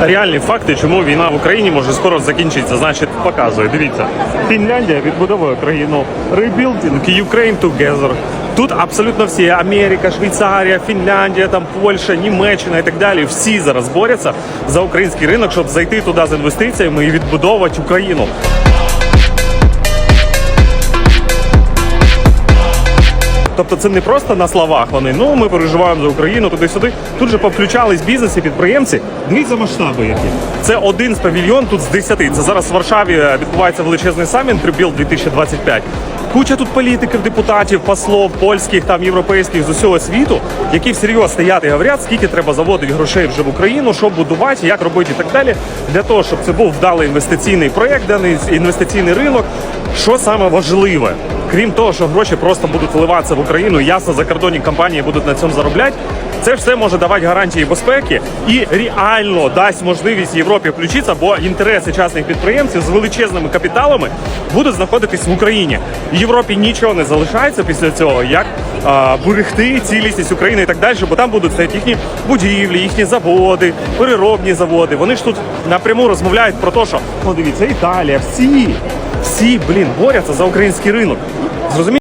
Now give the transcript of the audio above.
реальні факти, чому війна в Україні може скоро закінчитися. Значить, показує. Дивіться, Фінляндія відбудовує країну. Rebuilding Ukraine together. Тут абсолютно всі Америка, Швейцарія, Фінляндія, там Польща, Німеччина і так далі. Всі зараз борються за український ринок, щоб зайти туди з інвестиціями і відбудовувати Україну. Тобто це не просто на словах. Вони ну ми переживаємо за Україну туди-сюди. Тут же повключались бізнеси, підприємці. Дивіться масштаби, які це один з павільйон тут з 10. Це зараз в Варшаві відбувається величезний саміт Rebuild 2025. Куча тут політиків, депутатів, послов, польських, там європейських з усього світу, які всерйоз стоять і говорять, скільки треба заводити грошей вже в Україну, що будувати, як робити і так далі, для того, щоб це був вдалий інвестиційний проєкт, даний інвестиційний ринок. Що саме важливе, крім того, що гроші просто будуть вливатися в Україну, ясно, закордонні компанії будуть на цьому заробляти. Це все може давати гарантії безпеки і реально дасть можливість Європі включитися, бо інтереси частних підприємців з величезними капіталами будуть знаходитись в Україні. Європі нічого не залишається після цього, як а, берегти цілісність України і так далі, бо там будуть стояти їхні будівлі, їхні заводи, переробні заводи. Вони ж тут напряму розмовляють про те, що ну дивіться, Італія, всі, всі, блін, борються за український ринок. Зрозумієте?